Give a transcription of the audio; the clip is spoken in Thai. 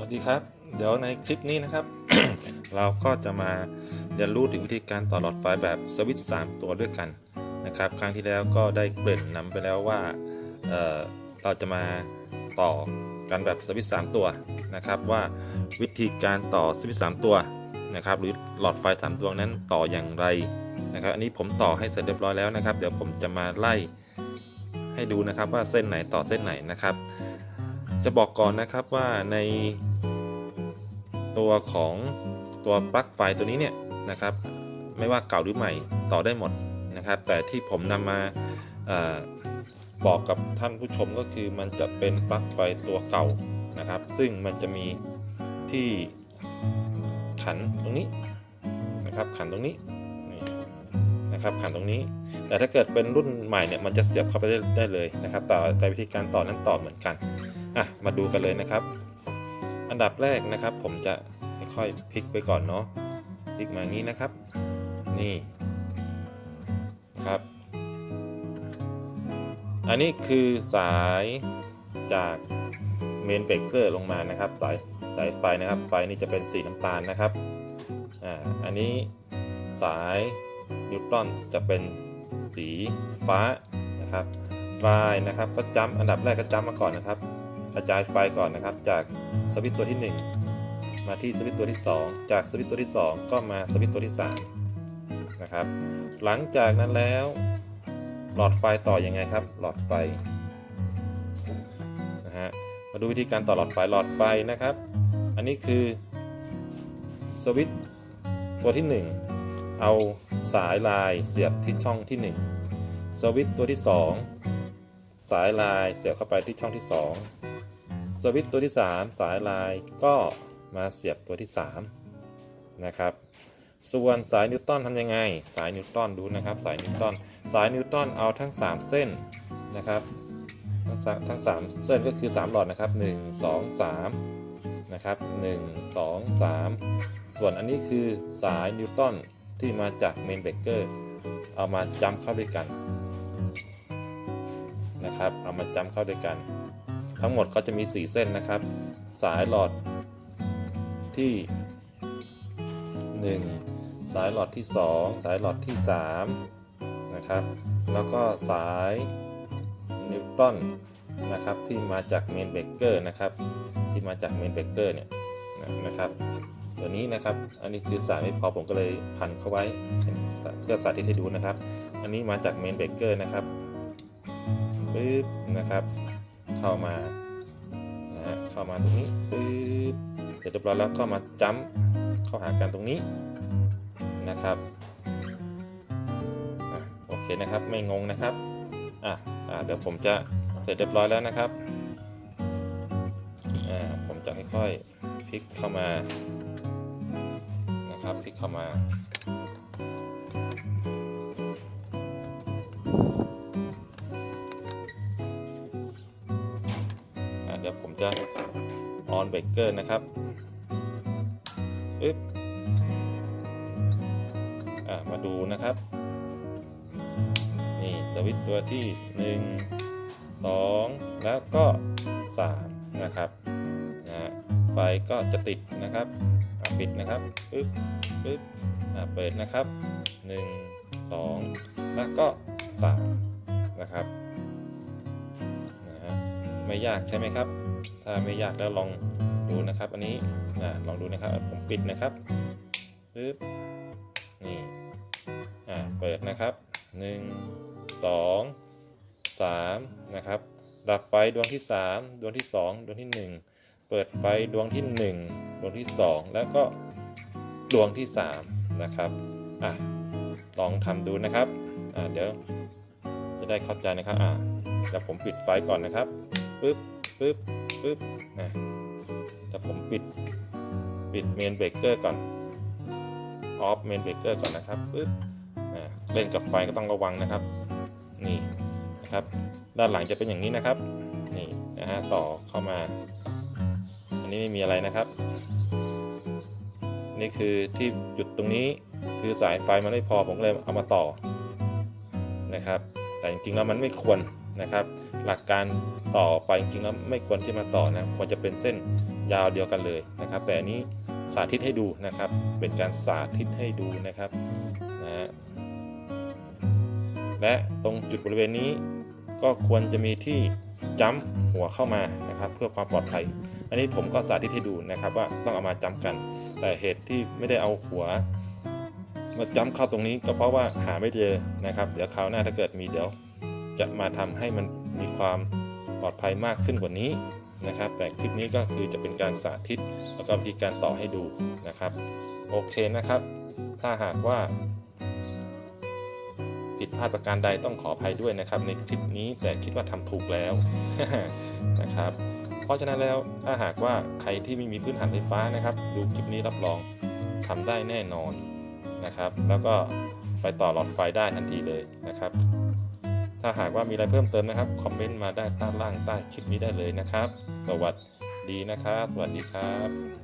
วัสดีครับ เดี๋ยวในคลิปนี้นะครับ เราก็จะมาเรียนรู้ถึงวิธีการต่อหลอดไฟแบบสวิตช์3ตัวด้วยกันนะครับ ครั้งที่แล้วก็ได้เกริ่นนำไปแล้วว่าเเราจะมาต่อกันแบบสวิตช์3ตัวนะครับว่าวิธีการต่อสวิตช์3ตัวนะครับหรือหลอดไฟ3ดวงนั้นต่ออย่างไรนะครับ อันนี้ผมต่อให้เสร็จเรียบร้อยแล้วนะครับ เดี๋ยวผมจะมาไล่ให้ดูนะครับว่าเส้นไหนต่อเส้นไหนนะครับจะบอกก่อนนะครับว่าใน ตัวของตัวปลั๊กไฟตัวนี้เนี่ยนะครับ ไม่ว่าเก่าหรือใหม่ต่อได้หมดนะครับ แต่ที่ผมนำมาอบอกกับท่านผู้ชมก็คือมันจะเป็นปลั๊กไฟตัวเก่านะครับ ซึ่งมันจะมีที่ขันตรงนี้นะครับ ขันตรงนี้นะครับ ขันตรงนี้ แต่ถ้าเกิดเป็นรุ่นใหม่เนี่ยมันจะเสียบเข้าไปได้ได้เลยนะครับ แต่แต่วิธีการต่อนั้นต่อเหมือนกันอะมาดูกันเลยนะครับ อันดับแรกนะครับ ผมจะค่อยๆพลิกไปก่อนเนาะพลิกมางี้นะครับ นี่นะครับ อันนี้คือสายจากเมนเบรกเกอร์ลงมานะครับ สายสายไฟนะครับ ไฟนี่จะเป็นสีน้ำตาลนะครับอ่าอันนี้สายนิวตรอนจะเป็นสีฟ้านะครับลายนะครับ ก็จำอันดับแรกก็จำมาก่อนนะครับ กระจายไฟก่อนนะครับ จากสวิตตัวที่ 1 มาที่สวิตตัวที่ 2 จากสวิตตัวที่ 2 ก็มาสวิตตัวที่3นะครับหลังจากนั้นแล้ว หลอดไฟต่ออยังไงครับ หลอดไฟนะฮะมาดูวิธีการต่อหลอดไฟหลอดไฟนะครับ อันนี้คือสวิตตัวที่ 1 เอาสายลายเสียบที่ช่องที่ 1 สวิตตัวที่ 2 สายลายเสียบเข้าไปที่ช่องที่ 2 สวิตช์ตัวที่ 3 สายลายก็มาเสียบตัวที่ 3 นะครับ ส่วนสายนิวตันทำยังไง สายนิวตันดูนะครับ สายนิวตันสายนิวตันเอาทั้ง 3 เส้นนะครับ ทั้งสามทั้ง3เส้นก็คือ 3 หลอดนะครับ 1 2 3 นะครับ1 2 3 ส่วนอันนี้คือสายนิวตันที่มาจากเมนเบกเกอร์เอามาจำเข้าด้วยกันนะครับ เอามาจำเข้าด้วยกัน ทั้งหมดก็จะมี 4 เส้นนะครับ สายหลอดที่ 1 สายหลอดที่ 2 สายหลอดที่ 3 นะครับ แล้วก็สายนิวตรอนนะครับที่มาจากเมนเบเกอร์นะครับที่มาจากเมนเบเกอร์เนี่ยนะครับตัวนี้นะครับ อันนี้คือสายไม่พอผมก็เลยพันเข้าไว้เพื่อสาธิตให้ดูนะครับ อันนี้มาจากเมนเบเกอร์นะครับปึ๊บนะครับ เข้ามานะฮะเข้ามาตรงนี้ปึ๊บเสร็จเรียบร้อยแล้วก็มาจัมเข้าหากันตรงนี้นะครับอโอเคนะครับไม่งงนะครับอะอะเดี๋ยวผมจะเสร็จเรียบร้อยแล้วนะครับอ่าผมจะค่อยๆพลิกเข้ามานะครับพลิกเข้ามา อะเดี๋ยวผมจะ on breaker นะครับปึ๊บอะมาดูนะครับ นี่สวิตตัวที่ 1 2 แล้วก็ 3 นะครับนะฮะไฟก็จะติดนะครับปิดนะครับปึ๊บปึ๊บอะเปิดนะครับ 1 2 แล้วก็ 3 นะครับนะฮะไม่ยากใช่ไหมครับ ถ้าไม่ยากแล้วลองดูนะครับ อันนี้นะลองดูนะครับ ผมปิดนะครับปึ๊บนี่อ่าเปิดนะครับ 1 2 3นะครับดับไฟดวงที่ 3 ดวงที่ 2 ดวงที่ 1 เปิดไฟดวงที่ 1 ดวงที่ 2 แล้วก็ดวงที่ 3 นะครับอะลองทำดูนะครับอ่าเดี๋ยวจะได้เข้าใจนะครับอ่าเดี๋ยวผมปิดไฟก่อนนะครับปึ๊บปึ๊บ ปึ๊บนะแต่ผมปิดปิดเมนเบรกเกอร์ก่อนออฟเมนเบรกเกอร์ก่อนนะครับปึ๊บเล่นกับไฟก็ต้องระวังนะครับ นี่นะครับ ด้านหลังจะเป็นอย่างนี้นะครับ นี่นะฮะต่อเข้ามา อันนี้ไม่มีอะไรนะครับ นี่คือที่จุดตรงนี้คือสายไฟมันไม่พอผมก็เลยเอามาต่อนะครับ แต่จริงๆแล้วมันไม่ควร นะครับ หลักการต่อไฟจริงๆแล้วไม่ควรที่มาต่อนะควรจะเป็นเส้นยาวเดียวกันเลยนะครับ แต่อันนี้สาธิตให้ดูนะครับ เป็นการสาธิตให้ดูนะครับนะฮะและตรงจุดบริเวณนี้ก็ควรจะมีที่จ้ำหัวเข้ามานะครับ เพื่อความปลอดภัย อันนี้ผมก็สาธิตให้ดูนะครับว่าต้องเอามาจ้ำกัน แต่เหตุที่ไม่ได้เอาหัวมาจ้ำเข้าตรงนี้ก็เพราะว่าหาไม่เจอนะครับ เดี๋ยวคราวหน้าถ้าเกิดมีเดี๋ยว จะมาทำให้มันมีความปลอดภัยมากขึ้นกว่านี้นะครับ แต่คลิปนี้ก็คือจะเป็นการสาธิต แล้วก็วิธีการต่อให้ดูนะครับ โอเคนะครับ ถ้าหากว่าผิดพลาดประการใดต้องขออภัยด้วยนะครับ ในคลิปนี้แต่คิดว่าทำถูกแล้วนะครับ เพราะฉะนั้นแล้วถ้าหากว่าใครที่ไม่มีพื้นฐานไฟฟ้านะครับ ดูคลิปนี้รับรองทำได้แน่นอนนะครับ แล้วก็ไปต่อหลอดไฟได้ทันทีเลยนะครับ ถ้าหากว่ามีอะไรเพิ่มเติมนะครับ คอมเมนต์มาได้ใต้ล่างใต้คลิปนี้ได้เลยนะครับ สวัสดีนะครับ สวัสดีครับ